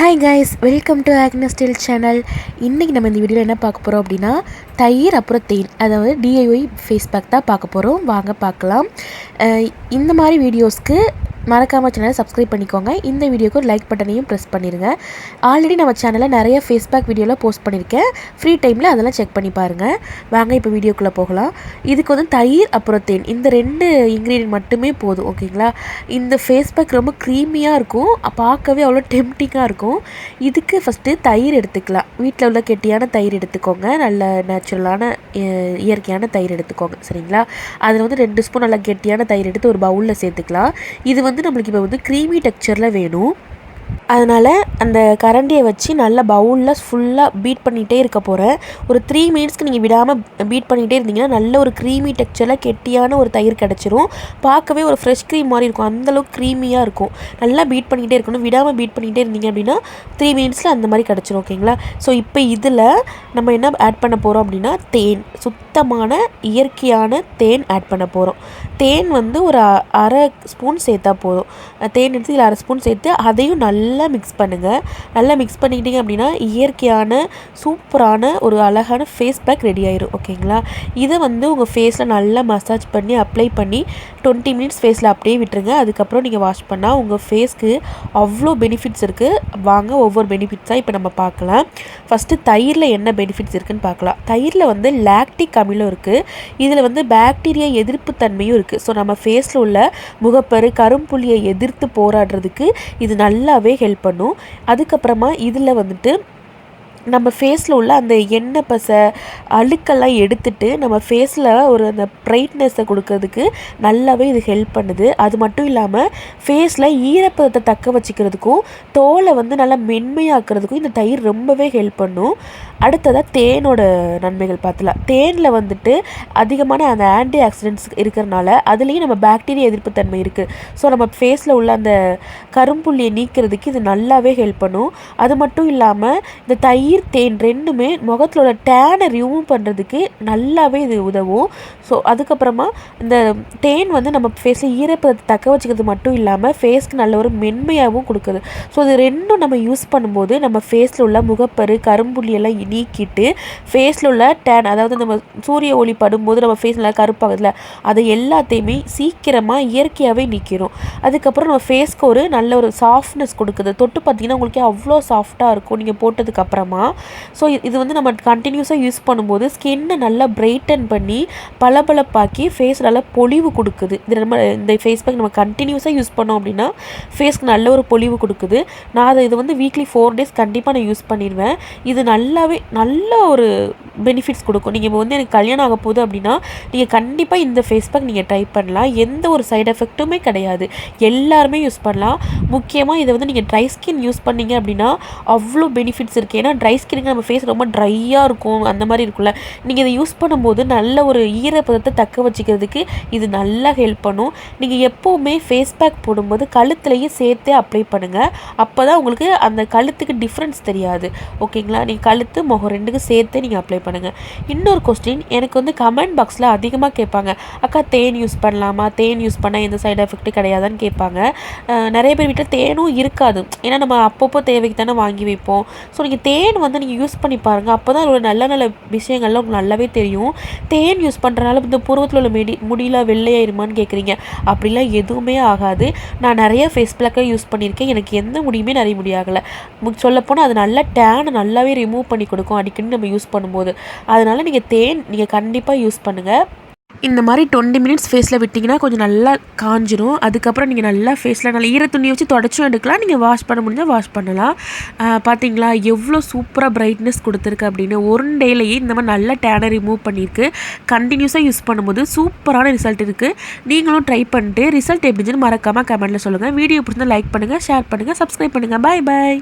Hi guys welcome to Agnes still channel இன்றைக்கி நம்ம இந்த வீடியோவில் என்ன பார்க்க போகிறோம் அப்படின்னா தயிர் அப்புறம் தேன் அதாவது டிஐஒய் ஃபேஸ் பேக் தான் பார்க்க போகிறோம் வாங்க பார்க்கலாம். இந்த மாதிரி வீடியோஸ்க்கு மறக்காமல் சேனலை சப்ஸ்கிரைப் பண்ணிக்கோங்க. இந்த வீடியோக்கு லைக் பட்டனையும் ப்ரெஸ் பண்ணிடுங்க ஆல்ரெடி நம்ம சேனலில் நிறைய ஃபேஸ்பேக் வீடியோவில் வீடியோலாம் போஸ்ட் பண்ணியிருக்கேன் ஃப்ரீ டைமில் அதெல்லாம் செக் பண்ணி பாருங்கள் வாங்க இப்போ வீடியோக்குள்ளே போகலாம். இதுக்கு வந்து தயிர் அப்புறம் தேன். இந்த ரெண்டு இன்க்ரீடியன்ட் மட்டுமே போதும் ஓகேங்களா இந்த ஃபேஸ்பேக் ரொம்ப க்ரீமியாக இருக்கும். பார்க்கவே அவ்வளோ டெம்டிங்காக இருக்கும். இதுக்கு ஃபஸ்ட்டு தயிர் எடுத்துக்கலாம். வீட்டில் உள்ள கெட்டியான தயிர் எடுத்துக்கோங்க. நல்ல நேச்சுரலான இயற்கையான தயிர் எடுத்துக்கோங்க. சரிங்களா? அதில் வந்து ரெண்டு ஸ்பூன் நல்லா கெட்டியான தயிர் எடுத்து ஒரு பவுலில் சேர்த்துக்கலாம். இது வந்து நம்மளுக்கு இப்போ வந்து க்ரீமி டெக்ஸ்சரில் வேணும். அதனால் அந்த கரண்டியை வச்சு நல்லா பவுலில் ஃபுல்லாக பீட் பண்ணிகிட்டே இருக்க போகிறேன் ஒரு த்ரீ மினிட்ஸ்க்கு நீங்கள் விடாமல் பீட் பண்ணிகிட்டே இருந்தீங்கன்னா நல்ல ஒரு க்ரீமி டெக்ஸ்சரில் கெட்டியான ஒரு தயிர் கிடச்சிரும். பார்க்கவே ஒரு ஃப்ரெஷ் க்ரீம் மாதிரி இருக்கும். அந்தளவுக்கு க்ரீமியாக இருக்கும். நல்லா பீட் பண்ணிகிட்டே இருக்கணும். விடாமல் பீட் பண்ணிகிட்டே இருந்தீங்க அப்படின்னா த்ரீ மினிட்ஸில் அந்த மாதிரி கிடச்சிரும் ஓகேங்களா ஸோ இப்போ இதில் நம்ம என்ன ஆட் பண்ண போகிறோம் அப்படின்னா தேன். சுத்தமான இயற்கையான தேன் ஆட் பண்ண போகிறோம் தேன் வந்து ஒரு அ- அரை ஸ்பூன் சேர்த்தா போதும். தேன் எடுத்து இதில் அரை ஸ்பூன் சேர்த்து அதையும் நல்லா மிக்ஸ் பண்ணுங்கள் நல்லா மிக்ஸ் பண்ணிக்கிட்டீங்க அப்படின்னா இயற்கையான சூப்பரான ஒரு அழகான ஃபேஸ் பேக் ரெடி ஆயிரும். ஓகேங்களா இதை வந்து உங்கள் ஃபேஸில் நல்லா மசாஜ் பண்ணி அப்ளை பண்ணி டுவெண்ட்டி மினிட்ஸ் ஃபேஸில் அப்படியே விட்டுருங்க. அதுக்கப்புறம் நீங்கள் வாஷ் பண்ணால் உங்கள் ஃபேஸ்க்கு அவ்வளோ பெனிஃபிட்ஸ் இருக்குது வாங்க ஒவ்வொரு பெனிஃபிட்ஸாக இப்போ நம்ம பார்க்கலாம். ஃபஸ்ட்டு தயிரில் என்ன பெனிஃபிட்ஸ் இருக்குன்னு பார்க்கலாம். தயிரில் வந்து லாக்டிக் அமிலம் இருக்குது இதில் வந்து பாக்டீரியா எதிர்ப்பு தன்மையும் இருக்குது ஸோ நம்ம ஃபேஸில் உள்ள முகப்பரு கரும்புள்ளியை எதிர்த்து போராடுறதுக்கு இது நல்லாவே ஹெல்ப் பண்ணும். அதுக்கப்புறமா இதில் வந்துட்டு நம்ம ஃபேஸில் உள்ள அந்த எண்ணெய் பசை அழுக்கெல்லாம் எடுத்துட்டு நம்ம ஃபேஸில் ஒரு அந்த ப்ரைட்னஸை கொடுக்கறதுக்கு நல்லாவே இது ஹெல்ப் பண்ணுது. அது மட்டும் இல்லாமல் ஃபேஸில் ஈரப்பதத்தை தக்க வச்சுக்கிறதுக்கும் தோலை வந்து நல்லா மென்மையாக்குறதுக்கும் இந்த தயிர் ரொம்பவே ஹெல்ப் பண்ணும். அடுத்ததாக தேனோட நன்மைகள் பார்த்துலாம். தேனில் வந்துட்டு அதிகமான அந்த ஆன்டி ஆக்சிடென்ட்ஸ் இருக்கிறனால அதுலேயும் நம்ம பாக்டீரியா எதிர்ப்பு தன்மை இருக்குது ஸோ நம்ம ஃபேஸில் உள்ள அந்த கரும்புள்ளியை நீக்கிறதுக்கு இது நல்லாவே ஹெல்ப் பண்ணும். அது மட்டும் இல்லாமல் இந்த தயிர் தேன் ரெண்டுமே முகத்தில் உள்ள டேனை ரிமூவ் பண்ணுறதுக்கு நல்லாவே இது உதவும். ஸோ அதுக்கப்புறமா இந்த தேன் வந்து நம்ம ஃபேஸில் ஈரப்பதத்தை தக்க வச்சுக்கிறது மட்டும் இல்லாமல் ஃபேஸ்க்கு நல்ல ஒரு மென்மையாகவும் கொடுக்குது. ஸோ இது ரெண்டும் நம்ம யூஸ் பண்ணும்போது நம்ம ஃபேஸில் உள்ள முகப்பரு கரும்புள்ளி எல்லாம் நீக்கிட்டு ஃபேஸில் உள்ள டேன் அதாவது நம்ம சூரிய ஒளி படும்போது நம்ம ஃபேஸ் நல்லா கருப்பாகுதுல அதை எல்லாத்தையுமே சீக்கிரமாக இயற்கையாகவே நீக்கிடும் அதுக்கப்புறம் நம்ம ஃபேஸ்க்கு ஒரு நல்ல ஒரு சாஃப்ட்னஸ் கொடுக்குது. தொட்டு பார்த்தீங்கன்னா உங்களுக்கு அவ்வளோ சாஃப்டாக இருக்கும். நீங்கள் போட்டதுக்கப்புறமா தான் ஸோ இது வந்து நம்ம கண்டினியூஸாக யூஸ் பண்ணும்போது ஸ்கின்னை நல்லா பிரைட்டன் பண்ணி பளபளப்பாக்கி ஃபேஸ் நல்லா பொலிவு கொடுக்குது. இது நம்ம இந்த ஃபேஸ் பேக் நம்ம கண்டினியூஸாக யூஸ் பண்ணோம் அப்படின்னா ஃபேஸ்க்கு நல்ல ஒரு பொலிவு கொடுக்குது. நான் அதை இது வந்து வீக்லி ஃபோர் டேஸ் கண்டிப்பாக நான் யூஸ் பண்ணிடுவேன். இது நல்லாவே நல்ல ஒரு பெனிஃபிட்ஸ் கொடுக்கும். நீங்கள் இப்போ வந்து எனக்கு கல்யாணம் ஆக போகுது அப்படின்னா நீங்கள் கண்டிப்பாக இந்த ஃபேஸ் பேக் நீங்கள் ட்ரை பண்ணலாம். எந்த ஒரு சைடு எஃபெக்ட்டுமே கிடையாது. எல்லாருமே யூஸ் பண்ணலாம். முக்கியமாக இதை வந்து நீங்கள் ட்ரை ஸ்கின் யூஸ் பண்ணீங்க அப்படின்னா அவ்வளோ பெனிஃபிட்ஸ் இருக்குது ஏன்னா ட்ரை ஸ்கின்னுக்கு நம்ம ஃபேஸ் ரொம்ப ட்ரையாக இருக்கும். அந்த மாதிரி இருக்கும்ல. நீங்கள் இதை யூஸ் பண்ணும்போது நல்ல ஒரு ஈரப்பதத்தை தக்க வச்சுக்கிறதுக்கு இது நல்லா ஹெல்ப் பண்ணும். நீங்கள் எப்போவுமே ஃபேஸ் பேக் போடும்போது கழுத்துலையும் சேர்த்தே அப்ளை பண்ணுங்கள் அப்போ தான் உங்களுக்கு அந்த கழுத்துக்கு டிஃப்ரென்ஸ் தெரியாது. ஓகேங்களா நீங்கள் கழுத்து முகம் ரெண்டுக்கும் சேர்த்தே நீங்கள் அப்ளை பண்ணுங்கள் இன்னொரு கொஸ்டின் எனக்கு வந்து கமெண்ட் பாக்ஸில் அதிகமாக கேட்பாங்க. அக்கா தேன் யூஸ் பண்ணலாமா? தேன் யூஸ் பண்ணால் எந்த சைடு எஃபெக்ட் கிடையாதான்னு கேட்பாங்க. நிறைய பேர் வீட்டில் தேனும் இருக்காது. ஏன்னா நம்ம அப்பப்போ தேவைக்கு தானே வாங்கி வைப்போம். ஸோ நீங்கள் தேன் வந்து நீங்கள் யூஸ் பண்ணி பாருங்கள் அப்போ தான் அதோட நல்ல நல்ல விஷயங்கள்லாம் உங்களுக்கு நல்லாவே தெரியும். தேன் யூஸ் பண்ணுறனால இந்த பூர்வத்தில் உள்ள மெடி முடியெலாம் வெள்ளையாயிருமான்னு கேட்குறீங்க அப்படிலாம் எதுவுமே ஆகாது. நான் நிறைய ஃபேஸ் பிளாக்கை யூஸ் பண்ணியிருக்கேன். எனக்கு எந்த முடியுமே நிறைய முடியாகலை சொல்லப்போனால் அது நல்ல டேனை நல்லாவே ரிமூவ் பண்ணி கொடுக்கும். அடிக்கடி நம்ம யூஸ் பண்ணும்போது. அதனால் நீங்கள் தேன் நீங்கள் கண்டிப்பாக யூஸ் பண்ணுங்கள் இந்த மாதிரி டுவெண்ட்டி மினிட்ஸ் ஃபேஸில் விட்டிங்கன்னா கொஞ்சம் நல்லா காஞ்சிரும். அதுக்கப்புறம் நீங்கள் நல்லா ஃபேஸில் நல்லா ஈர துணியை வச்சு தொடச்சும் எடுக்கலாம். நீங்கள் வாஷ் பண்ண முடிஞ்சால் வாஷ் பண்ணலாம். பார்த்தீங்களா எவ்வளோ சூப்பராக பிரைட்னஸ் கொடுத்துருக்கு அப்படின்னு ஒரு டேலேயே இந்த மாதிரி நல்ல டேனை ரிமூவ் பண்ணியிருக்கு. கண்டினியூஸாக யூஸ் பண்ணும்போது சூப்பரான ரிசல்ட் இருக்குது நீங்களும் ட்ரை பண்ணிட்டு ரிசல்ட் எப்படின்னு மறக்காமல் கமெண்ட்டில் சொல்லுங்கள் வீடியோ பிடிச்சிருந்தா லைக் பண்ணுங்கள் ஷேர் பண்ணுங்கள் சப்ஸ்கிரைப் பண்ணுங்கள் பாய் பாய்